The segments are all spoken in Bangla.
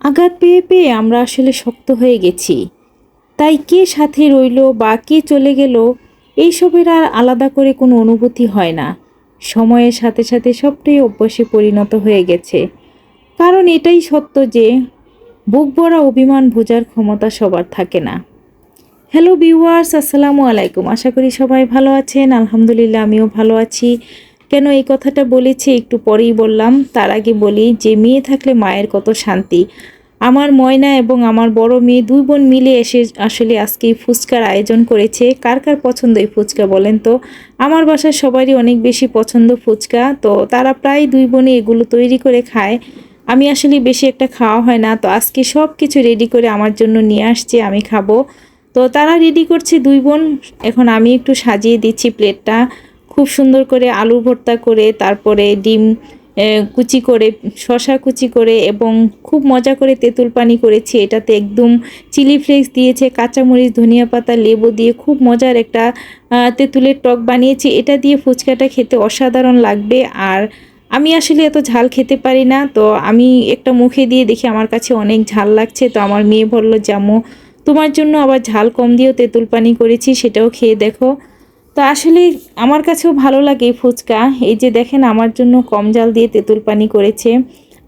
আঘাত পেয়ে পেয়ে আমরা আসলে শক্ত হয়ে গেছি। তাই কে সাথে রইল বা কে চলে গেল, এইসবের আর আলাদা করে কোনো অনুভূতি হয় না। সময়ের সাথে সাথে সবটাই অভ্যাসে পরিণত হয়ে গেছে। কারণ এটাই সত্য যে, বুক ভরা অভিমান বোঝার ক্ষমতা সবার থাকে না। হ্যালো ভিউয়ার্স, আসসালামু আলাইকুম। আশা করি সবাই ভালো আছেন। আলহামদুলিল্লাহ, আমিও ভালো আছি। কেন এই কথাটা বলেছি একটু পরেই বললাম। তার আগে বলি যে, মেয়ে থাকলে মায়ের কত শান্তি। আমার ময়না এবং আমার বড় মেয়ে দুই বোন মিলে এসে আসলে আজকে এই ফুচকার আয়োজন করেছে। কার কার পছন্দ এই ফুচকা বলেন তো? আমার বাসার সবারই অনেক বেশি পছন্দ ফুচকা। তো তারা প্রায় দুই বোনে এগুলো তৈরি করে খায়। আমি আসলে বেশি একটা খাওয়া হয় না। তো আজকে সব কিছু রেডি করে আমার জন্য নিয়ে আসছে, আমি খাব। তো তারা রেডি করছে দুই বোন। এখন আমি একটু সাজিয়ে দিচ্ছি প্লেটটা খুব সুন্দর করে আলু ভর্তা করে, তারপরে ডিম কুচি করে শশা কুচি করে এবং খুব মজা করে তেঁতুল পানি করেছি। এটাতে একদম চিলি ফ্লেক্স দিয়েছে, কাঁচামরিচ, ধনিয়া পাতা, লেবু দিয়ে খুব মজার একটা তেঁতুলের টক বানিয়েছি। এটা দিয়ে ফুচকাটা খেতে অসাধারণ লাগবে আর আমি আসলে এত ঝাল খেতে পারি না, তো আমি একটা মুখে দিয়ে দেখি আমার কাছে অনেক ঝাল লাগছে। তো আমার মেয়ে বলল জামো তোমার জন্য আবার ঝাল কম দিয়েও তেঁতুল পানি করেছি, সেটাও খেয়ে দেখো। তো আসলে আমার কাছেও ভালো লাগে ফুচকা। এই যে দেখেন আমার জন্য কম জাল দিয়ে তেঁতুল পানি করেছে।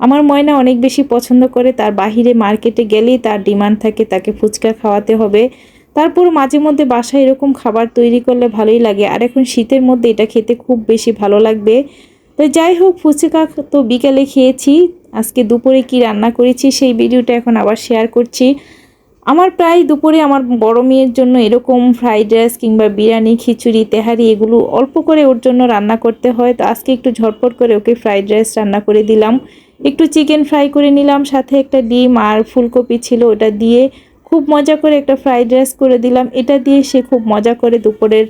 আমার ময়না অনেক বেশি পছন্দ করে, তার বাহিরে মার্কেটে গেলেই তার ডিমান্ড থাকে তাকে ফুচকা খাওয়াতে হবে। তারপর মাঝে মধ্যে বাসায় এরকম খাবার তৈরি করলে ভালোই লাগে। আর এখন শীতের মধ্যে এটা খেতে খুব বেশি ভালো লাগবে। তো যাই হোক, ফুচকা তো বিকালে খেয়েছি। আজকে দুপুরে কি রান্না করেছি সেই ভিডিওটা এখন আবার শেয়ার করছি। আমার প্রায় দুপুরে আমার বড় মেয়ের জন্য এরকম ফ্রাইড রাইস কিংবা বিরিয়ানি, খিচুড়ি, তেহারি এগুলো অল্প করে ওর জন্য রান্না করতে হয়। তো আজকে একটু ঝটপট করে ওকে ফ্রাইড রাইস রান্না করে দিলাম। একটু চিকেন ফ্রাই করে নিলাম, সাথে একটা ডিম আর ফুলকপি ছিল ওটা দিয়ে খুব মজা করে একটা ফ্রাইড রাইস করে দিলাম। এটা দিয়ে সে খুব মজা করে দুপুরের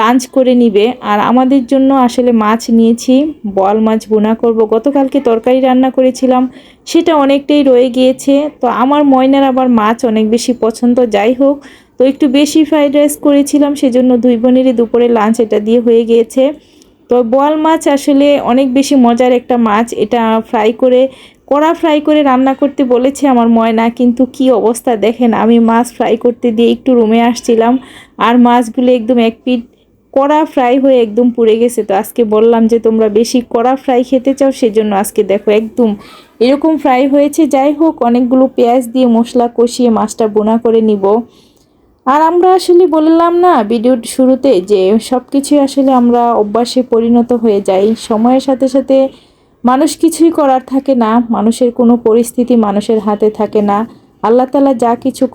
লাঞ্চ করে নিবে। আর আমাদের জন্য আসলে মাছ নিয়েছি, বল মাছ বোনা করব। গতকালকে তরকারি রান্না করেছিলাম, সেটা অনেকটাই রয়ে গিয়েছে। তো আমার ময়নার আবার মাছ অনেক বেশি পছন্দ, যাই হোক। তো একটু বেশি ফ্রাইড রাইস করেছিলাম, সেজন্য দুই বোনেরই দুপুরে লাঞ্চ এটা দিয়ে হয়ে গিয়েছে। তো বোয়াল মাছ আসলে অনেক বেশি মজার একটা মাছ। এটা ফ্রাই করে, কড়া ফ্রাই করে রান্না করতে বলেছে আমার ময়না, কিন্তু কি অবস্থা দেখেন? আমি মাছ ফ্রাই করতে দিয়ে একটু রুমে আসছিলাম আর মাছগুলো একদম এক পিঠ কড়া ফ্রাই হয়ে একদম পুড়ে গেছে। তো আজকে বললাম যে, তোমরা বেশি কড়া ফ্রাই খেতে চাও, সেজন্য আজকে দেখো একদম এরকম ফ্রাই হয়েছে। যাই হোক, অনেকগুলো পেঁয়াজ দিয়ে মশলা কষিয়ে মাছটা বোনা করে নিব। আর আমরা আসলে বললাম না ভিডিওর শুরুতে যে সব কিছুই আসলে আমরা অভ্যাসে পরিণত হয়ে যাই। সময়ের সাথে সাথে মানুষ কিছুই করার থাকে না, মানুষের কোনো পরিস্থিতি মানুষের হাতে থাকে না। আল্লাহ তালা যা কিছু